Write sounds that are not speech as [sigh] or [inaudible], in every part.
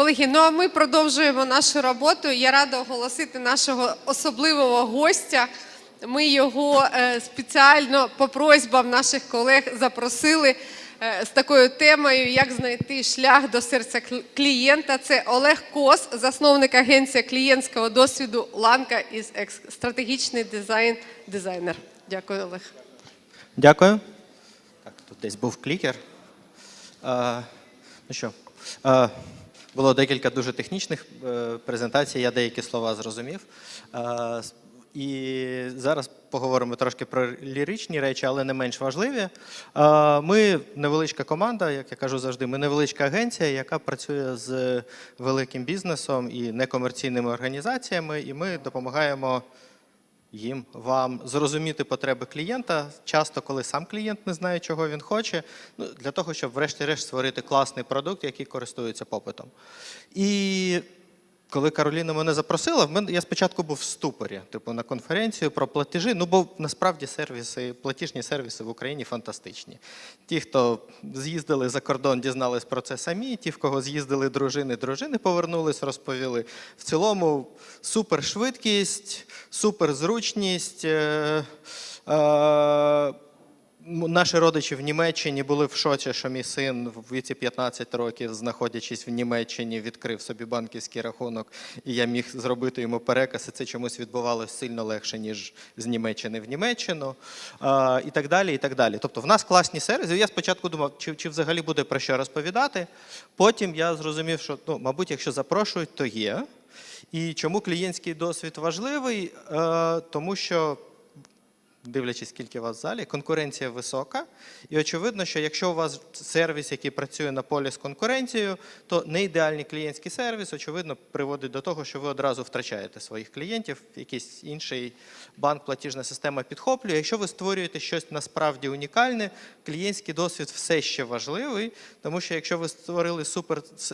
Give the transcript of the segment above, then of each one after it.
Колеги, ну а ми продовжуємо нашу роботу. Я рада оголосити нашого особливого гостя. Ми його е, спеціально по просьбам наших колег запросили е, з такою темою, як знайти шлях до серця клієнта. Це Олег Кос, засновник агенції клієнтського досвіду Ланка із екс- стратегічний дизайн дизайнер. Дякую, Олег. Дякую. Так, тут десь був клікер. Е, ну що, е, було декілька дуже технічних е, презентацій, я деякі слова зрозумів. Е, і зараз поговоримо трошки про ліричні речі, але не менш важливі. Е, ми невеличка команда, як я кажу завжди, ми невеличка агенція, яка працює з великим бізнесом і некомерційними організаціями, і ми допомагаємо їм вам зрозуміти потреби клієнта, часто, коли сам клієнт не знає, чого він хоче, ну, для того, щоб врешті-решт створити класний продукт, який користується попитом. І коли Кароліна мене запросила, я спочатку був в ступорі, типу на конференцію про платежі. Ну, бо насправді сервіси, платіжні сервіси в Україні фантастичні. Ті, хто з'їздили за кордон, дізнались про це самі. Ті, в кого з'їздили дружини, дружини повернулись, розповіли. В цілому супершвидкість, суперзручність. Е, е, Наші родичі в Німеччині були в шоці, що мій син в віці 15 років, знаходячись в Німеччині, відкрив собі банківський рахунок, і я міг зробити йому переказ. І це чомусь відбувалося сильно легше, ніж з Німеччини в Німеччину, а, і так далі. і так далі. Тобто, в нас класні сервіси. Я спочатку думав, чи, чи взагалі буде про що розповідати. Потім я зрозумів, що ну, мабуть, якщо запрошують, то є. І чому клієнтський досвід важливий? Е, тому що дивлячись, скільки вас в залі, конкуренція висока. І очевидно, що якщо у вас сервіс, який працює на полі з конкуренцією, то не ідеальний клієнтський сервіс, очевидно, приводить до того, що ви одразу втрачаєте своїх клієнтів, якийсь інший банк, платіжна система підхоплює. Якщо ви створюєте щось насправді унікальне, клієнтський досвід все ще важливий, тому що якщо ви створили супер с-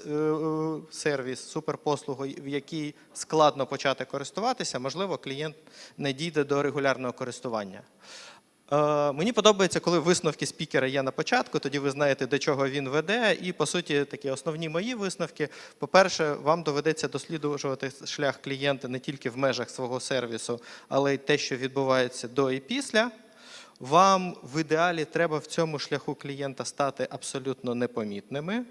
е, е, суперпослугу, в якій складно почати користуватися, можливо, клієнт не дійде до регулярного користування. Е, Мені подобається, коли висновки спікера є на початку, тоді ви знаєте, до чого він веде. І по суті, такі основні мої висновки. По-перше, вам доведеться досліджувати шлях клієнта не тільки в межах свого сервісу, але й те, що відбувається до і після. Вам в ідеалі треба в цьому шляху клієнта стати абсолютно непомітними.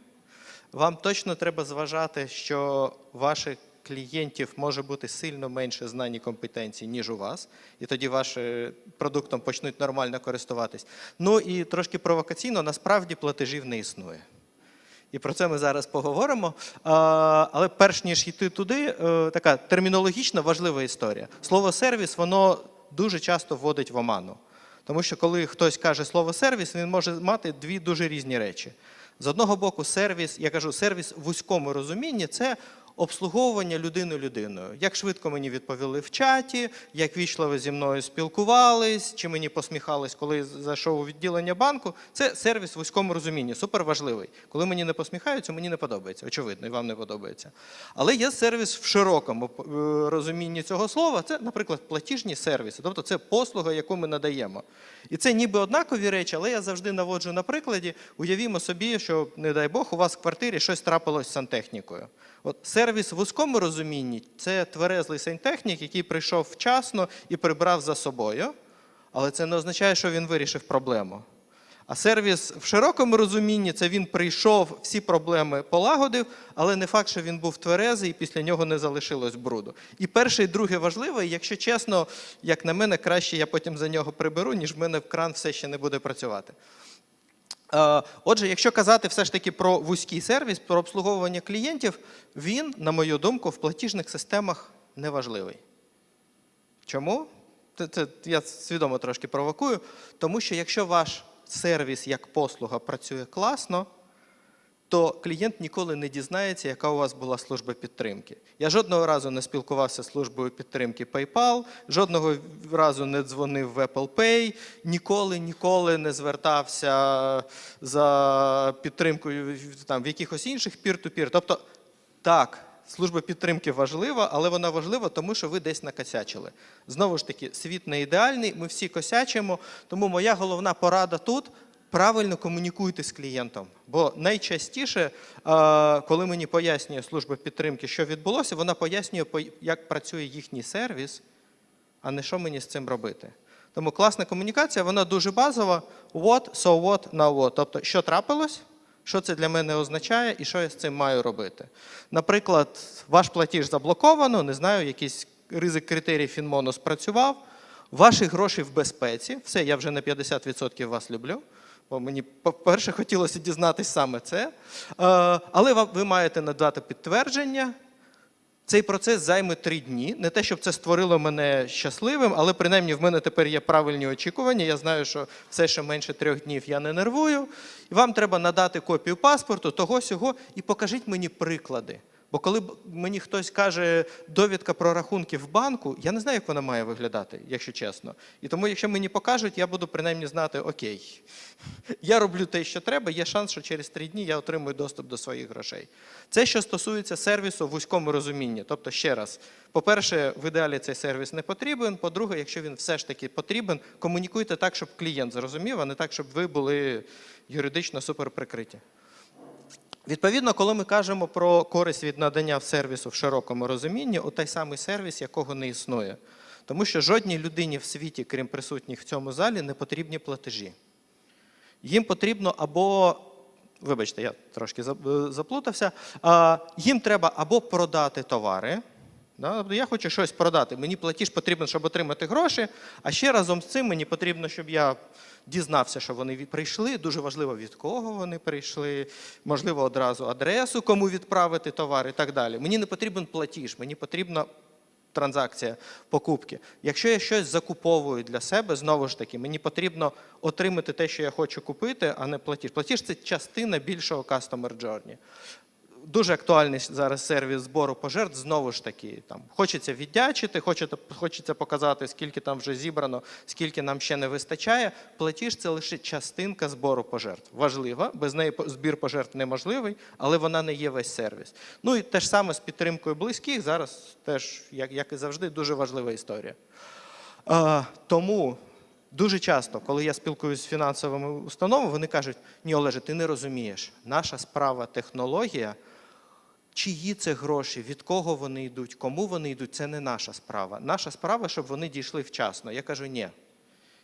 Вам точно треба зважати, що ваших клієнтів може бути сильно менше знань і компетенцій, ніж у вас, і тоді вашим продуктом почнуть нормально користуватись. Ну і трошки провокаційно, насправді платежів не існує. І про це ми зараз поговоримо. Але перш ніж йти туди, е, така термінологічно важлива історія. Слово сервіс, воно дуже часто вводить в оману. Тому що коли хтось каже слово сервіс, він може мати дві дуже різні речі. З одного боку, сервіс, я кажу, сервіс в вузькому розумінні це обслуговування людини людиною. Як швидко мені відповіли в чаті, як вічливо зі мною спілкувались, чи мені посміхались, коли зайшов у відділення банку. Це сервіс в вузькому розумінні, суперважливий. Коли мені не посміхаються, мені не подобається. Очевидно, і вам не подобається. Але є сервіс в широкому е, розумінні цього слова. Це, наприклад, платіжні сервіси, тобто це послуга, яку ми надаємо. І це ніби однакові речі, але я завжди наводжу на прикладі. Уявімо собі, що, не дай Бог, у вас в квартирі щось трапилось з сантехнікою. От сервіс в вузькому розумінні це тверезлий сантехнік, який прийшов вчасно і прибрав за собою, але це не означає, що він вирішив проблему. А сервіс в широкому розумінні це він прийшов, всі проблеми полагодив, але не факт, що він був тверезий і після нього не залишилось бруду. І перше, і друге важливе, якщо чесно, як на мене, краще я потім за нього приберу, ніж в мене кран все ще не буде працювати. Е, Отже, якщо казати все ж таки про вузький сервіс, про обслуговування клієнтів, він, на мою думку, в платіжних системах неважливий. Чому? Це, це я свідомо трошки провокую. Тому що якщо ваш сервіс як послуга працює класно, то клієнт ніколи не дізнається, яка у вас була служба підтримки. Я жодного разу не спілкувався з службою підтримки PayPal, жодного разу не дзвонив в Apple Pay, ніколи ніколи не звертався за підтримкою там, в якихось інших peer-to-peer. Тобто, так, служба підтримки важлива, але вона важлива, тому що ви десь накосячили. Знову ж таки, світ не ідеальний, ми всі косячимо, тому моя головна порада тут правильно комунікуйте з клієнтом. Бо найчастіше, е, коли мені пояснює служба підтримки, що відбулося, вона пояснює, як працює їхній сервіс, а не що мені з цим робити. Тому класна комунікація, вона дуже базова. What, so what, now what. Тобто, що трапилось, що це для мене означає і що я з цим маю робити. Наприклад, ваш платіж заблоковано, не знаю, якийсь ризик критерій Фінмону спрацював, ваші гроші в безпеці, все, я вже на 50% вас люблю. Бо мені, по-перше, хотілося дізнатись саме це. Е, Але ви маєте надати підтвердження, цей процес займе три дні. Не те, щоб це створило мене щасливим, але принаймні в мене тепер є правильні очікування. Я знаю, що все, що менше трьох днів, я не нервую. І вам треба надати копію паспорту, того сього, і покажіть мені приклади. Бо коли мені хтось каже довідка про рахунки в банку, я не знаю, як вона має виглядати, якщо чесно. І тому, якщо мені покажуть, я буду принаймні знати, окей, [laughs] я роблю те, що треба, є шанс, що через три дні я отримую доступ до своїх грошей. Це що стосується сервісу в вузькому розумінні. Тобто, ще раз, по-перше, в ідеалі цей сервіс не потрібен. По-друге, якщо він все ж таки потрібен, комунікуйте так, щоб клієнт зрозумів, а не так, щоб ви були юридично суперприкриті. Відповідно, коли ми кажемо про користь від надання сервісу в широкому розумінні, от той самий сервіс, якого не існує. Тому що жодній людині в світі, крім присутніх в цьому залі, не потрібні платежі. Їм потрібно або, вибачте, я трошки е, заплутався, їм треба або продати товари. Тобто Я хочу щось продати. Мені платіж потрібен, щоб отримати гроші. А ще разом з цим мені потрібно, щоб я дізнався, що вони прийшли. Дуже важливо, від кого вони прийшли, можливо, одразу адресу, кому відправити товар і так далі. Мені не потрібен платіж, мені потрібна транзакція покупки. Якщо я щось закуповую для себе, знову ж таки, мені потрібно отримати те, що я хочу купити, а не платіж. Платіж це частина більшого customer journey. Дуже актуальний зараз сервіс збору пожертв. Знову ж таки, там хочеться віддячити, хочеться, хочеться показати, скільки там вже зібрано, скільки нам ще не вистачає. Платіж це лише частинка збору пожертв. Важлива, без неї збір пожертв неможливий, але вона не є весь сервіс. Ну і те ж саме з підтримкою близьких. Зараз теж, як, як і завжди, дуже важлива історія. А, тому дуже часто, коли я спілкуюся з фінансовими установами, вони кажуть: ні, Олеже, ти не розумієш, наша справа технологія. Чиї це гроші, від кого вони йдуть, кому вони йдуть, це не наша справа. Наша справа, щоб вони дійшли вчасно. Я кажу, ні.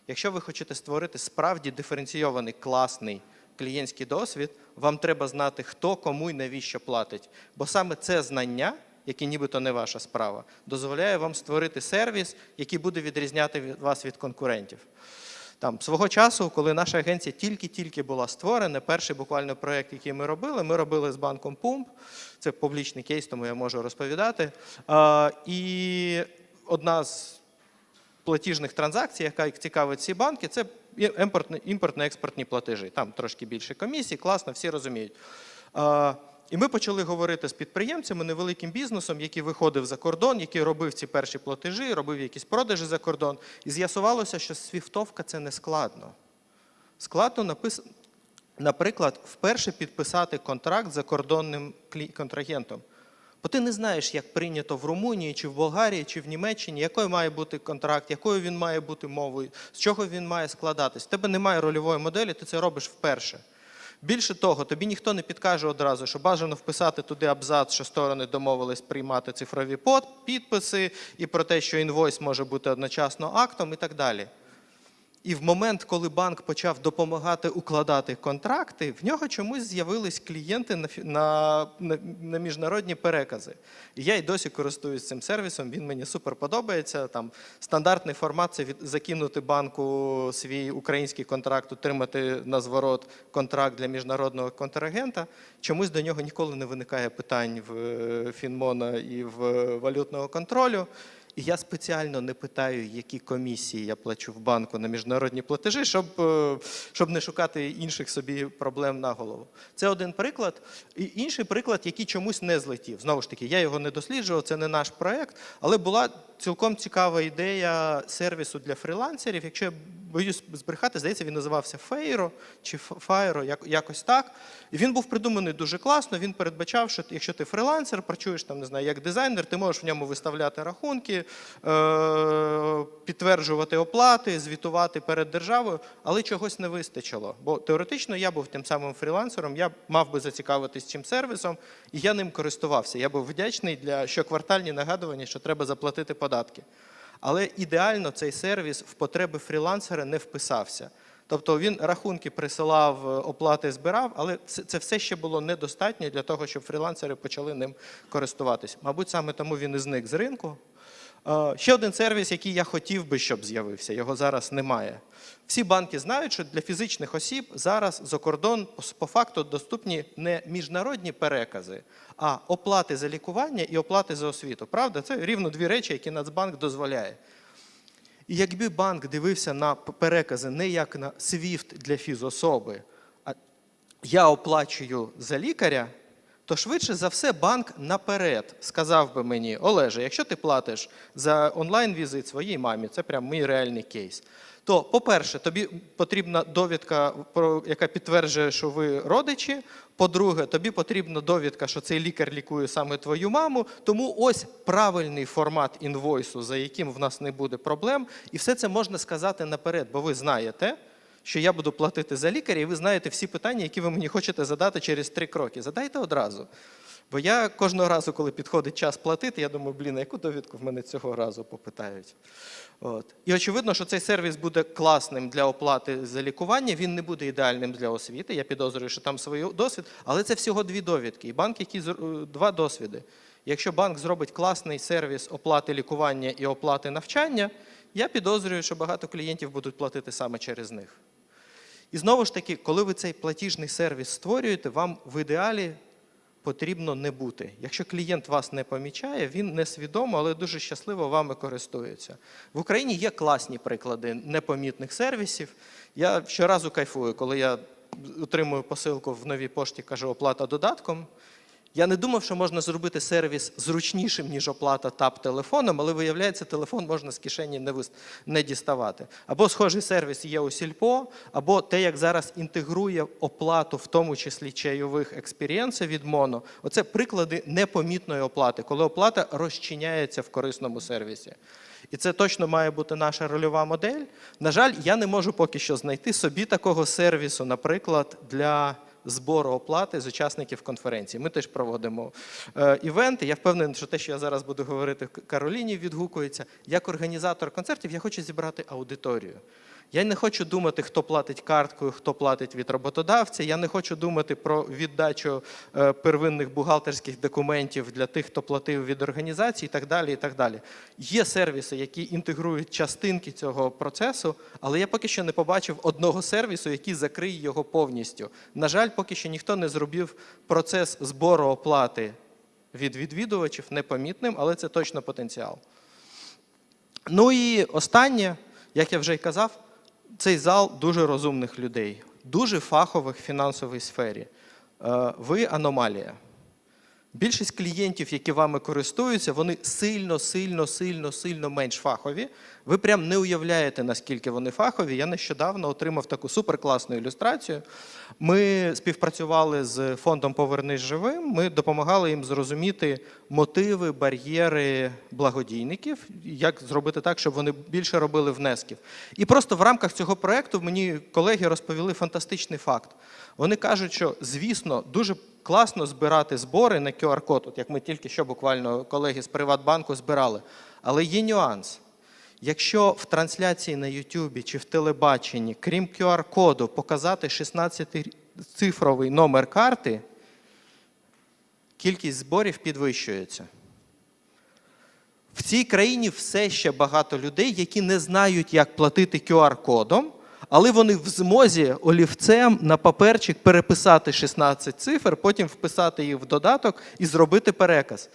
Якщо ви хочете створити справді диференційований, класний клієнтський досвід, вам треба знати, хто кому і навіщо платить. Бо саме це знання, яке нібито не ваша справа, дозволяє вам створити сервіс, який буде відрізняти від- вас від конкурентів. Там свого часу, коли наша агенція тільки-тільки була створена, перший буквально проєкт, який ми робили, ми робили з банком Пумп. Це публічний кейс, тому я можу розповідати. І одна з платіжних транзакцій, яка цікавить ці банки, це імпортно-експортні платежі. Там трошки більше комісій, класно, всі розуміють. І ми почали говорити з підприємцями, невеликим бізнесом, який виходив за кордон, який робив ці перші платежі, робив якісь продажі за кордон. І з'ясувалося, що свіфтовка це не складно. Складно напис... наприклад, вперше підписати контракт з закордонним клі- контрагентом. Бо ти не знаєш, як прийнято в Румунії, чи в Болгарії, чи в Німеччині, якою має бути контракт, якою він має бути мовою, з чого він має складатись. В тебе немає рольової моделі, ти це робиш вперше. Більше того, тобі ніхто не підкаже одразу, що бажано вписати туди абзац, що сторони домовились приймати цифрові підписи, і про те, що інвойс може бути одночасно актом і так далі. І в момент, коли банк почав допомагати укладати контракти, в нього чомусь з'явились клієнти на, на, на, на міжнародні перекази. І я й досі користуюсь цим сервісом, він мені супер подобається. Там стандартний формат це від, закинути банку свій український контракт, отримати на зворот контракт для міжнародного контрагента. Чомусь до нього ніколи не виникає питань в е, Фінмона і в валютного контролю. І я спеціально не питаю, які комісії я плачу в банку на міжнародні платежі, щоб, е, щоб не шукати інших собі проблем на голову. Це один приклад. І інший приклад, який чомусь не злетів. Знову ж таки, я його не досліджував, це не наш проект, але була цілком цікава ідея сервісу для фрілансерів. Якщо я боюсь збрехати, здається, він називався Фейро чи Файро, як, якось так. І він був придуманий дуже класно. Він передбачав, що якщо ти фрилансер, працюєш там, не знаю, як дизайнер, ти можеш в ньому виставляти рахунки, е- підтверджувати оплати, звітувати перед державою, але чогось не вистачило. Бо теоретично я був тим самим фрілансером, я мав би зацікавитись цим сервісом, і я ним користувався. Я був вдячний для щоквартальні нагадування, що треба заплатити податки. Але ідеально цей сервіс в потреби фрілансера не вписався. Тобто він рахунки присилав, е, оплати збирав, але це все ще було недостатньо для того, щоб фрілансери почали ним користуватись. Мабуть, саме тому він і зник з ринку. Е, Ще один сервіс, який я хотів би, щоб з'явився, його зараз немає. Всі банки знають, що для фізичних осіб зараз за кордон по- факту доступні не міжнародні перекази, а оплати за лікування і оплати за освіту. Правда, це рівно дві речі, які Нацбанк дозволяє. І якби банк дивився на перекази не як на SWIFT для фізособи, а я оплачую за лікаря, то швидше за все банк наперед сказав би мені, Олеже, якщо ти платиш за онлайн-візит своїй мамі, це прям мій реальний кейс. То, по-перше, тобі потрібна довідка, яка підтверджує, що ви родичі. По-друге, тобі потрібна довідка, що цей лікар лікує саме твою маму. Тому ось правильний формат інвойсу, за яким в нас не буде проблем. І все це можна сказати наперед, бо ви знаєте, що я буду платити за лікаря, і ви знаєте всі питання, які ви мені хочете задати через три кроки. Задайте одразу. Бо я кожного разу, коли підходить час платити, я думаю, блін, яку довідку в мене цього разу попитають. От. І очевидно, що цей сервіс буде класним для оплати за лікування. Він не буде ідеальним для освіти. Я підозрюю, що там свій досвід, але це всього дві довідки. І банк, зр- е, два досвіди. Якщо банк зробить класний сервіс оплати лікування і оплати навчання, я підозрюю, що багато клієнтів будуть платити саме через них. І знову ж таки, коли ви цей платіжний сервіс створюєте, вам в ідеалі потрібно не бути. Якщо клієнт вас не помічає, він несвідомо, але дуже щасливо вами користується. В Україні є класні приклади непомітних сервісів. Я щоразу кайфую, коли я отримую посилку в новій пошті, кажу оплата додатком. Я не думав, що можна зробити сервіс зручнішим, ніж оплата тап телефоном, але виявляється, телефон можна з кишені не, вис- не діставати. Або схожий сервіс є у Сільпо, або те, як зараз інтегрує оплату, в тому числі чайових експірієнсів від Моно. Оце приклади непомітної оплати, коли оплата розчиняється в корисному сервісі. І це точно має бути наша рольова модель. На жаль, я не можу поки що знайти собі такого сервісу, наприклад, для збору оплати з учасників конференції. Ми теж проводимо е, івенти. Я впевнений, що те, що я зараз буду говорити, Кароліні відгукується. Як організатор концертів, я хочу зібрати аудиторію. Я не хочу думати, хто платить карткою, хто платить від роботодавця. Я не хочу думати про віддачу е, первинних бухгалтерських документів для тих, хто платив від організації, і так далі. І так далі. Є сервіси, які інтегрують частинки цього процесу, але я поки що не побачив одного сервісу, який закриє його повністю. На жаль, поки що ніхто не зробив процес збору оплати від відвідувачів непомітним, але це точно потенціал. Ну і останнє, як я вже й казав, цей зал дуже розумних людей, дуже фахових в фінансовій сфері. Е, Ви аномалія. Більшість клієнтів, які вами користуються, вони сильно, сильно, сильно, сильно менш фахові. Ви прям не уявляєте, наскільки вони фахові. Я нещодавно отримав таку суперкласну ілюстрацію. Ми співпрацювали з фондом Повернись живим. Ми допомагали їм зрозуміти мотиви, бар'єри благодійників, як зробити так, щоб вони більше робили внесків. І просто в рамках цього проекту мені колеги розповіли фантастичний факт. Вони кажуть, що звісно дуже класно збирати збори на QR-код, от як ми тільки що буквально колеги з Приватбанку збирали. Але є нюанс. Якщо в трансляції на Ютубі чи в телебаченні, крім QR-коду, показати 16-цифровий номер карти, кількість зборів підвищується. В цій країні все ще багато людей, які не знають, як платити QR-кодом, але вони в змозі олівцем на паперчик переписати 16 цифр, потім вписати їх в додаток і зробити переказ.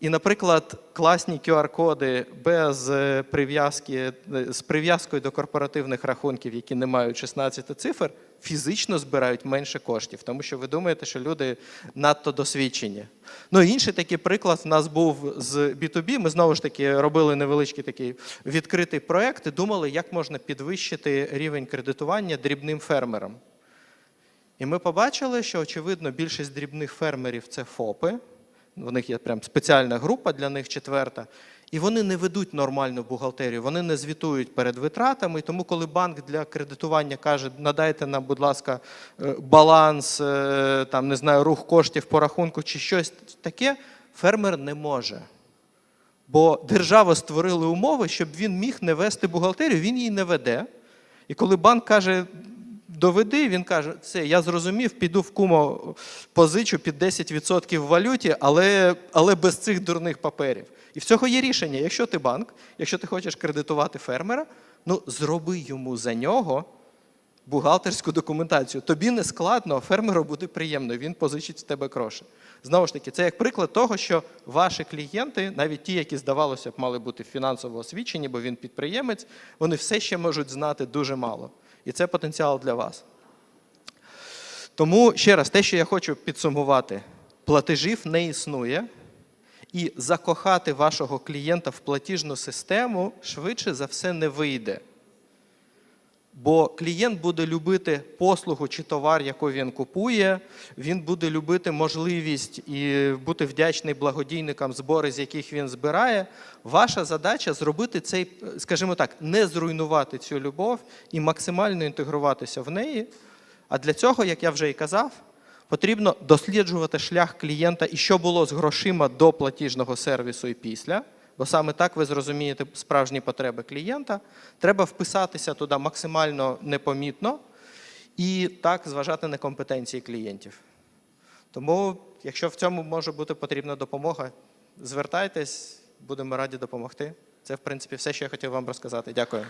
І, наприклад, класні QR-коди без е, прив'язки, е, з прив'язкою до корпоративних рахунків, які не мають 16 цифр, фізично збирають менше коштів, тому що ви думаєте, що люди надто досвідчені. Ну, інший такий приклад в нас був з B2B. Ми знову ж таки робили невеличкий такий відкритий проект і думали, як можна підвищити рівень кредитування дрібним фермерам. І ми побачили, що очевидно більшість дрібних фермерів це ФОПи. В них є прям спеціальна група для них четверта. І вони не ведуть нормальну бухгалтерію, вони не звітують перед витратами. Тому, коли банк для кредитування каже, надайте нам, будь ласка, е, баланс, е, там не знаю, рух коштів по рахунку чи щось таке, фермер не може. Бо держава створила умови, щоб він міг не вести бухгалтерію, він її не веде. І коли банк каже, доведи, він каже, все, я зрозумів, піду в кумо позичу під 10% в валюті, але, але без цих дурних паперів. І в цього є рішення. Якщо ти банк, якщо ти хочеш кредитувати фермера, ну зроби йому за нього бухгалтерську документацію. Тобі не складно, а фермеру буде приємно, він позичить з тебе гроші. Знову ж таки, це як приклад того, що ваші клієнти, навіть ті, які здавалося б, мали бути фінансово освічені, бо він підприємець, вони все ще можуть знати дуже мало. І це потенціал для вас. Тому ще раз, те, що я хочу підсумувати, платежів не існує. І закохати вашого клієнта в платіжну систему швидше за все не вийде. Бо клієнт буде любити послугу чи товар, яку він купує, він буде любити можливість і бути вдячний благодійникам збори, з яких він збирає. Ваша задача зробити цей, скажімо так, не зруйнувати цю любов і максимально інтегруватися в неї. А для цього, як я вже і казав, потрібно досліджувати шлях клієнта і що було з грошима до платіжного сервісу і після. Бо саме так ви зрозумієте справжні потреби клієнта. Треба вписатися туди максимально непомітно і так зважати на компетенції клієнтів. Тому, якщо в цьому може бути потрібна допомога, звертайтесь, будемо раді допомогти. Це, в принципі, все, що я хотів вам розказати. Дякую.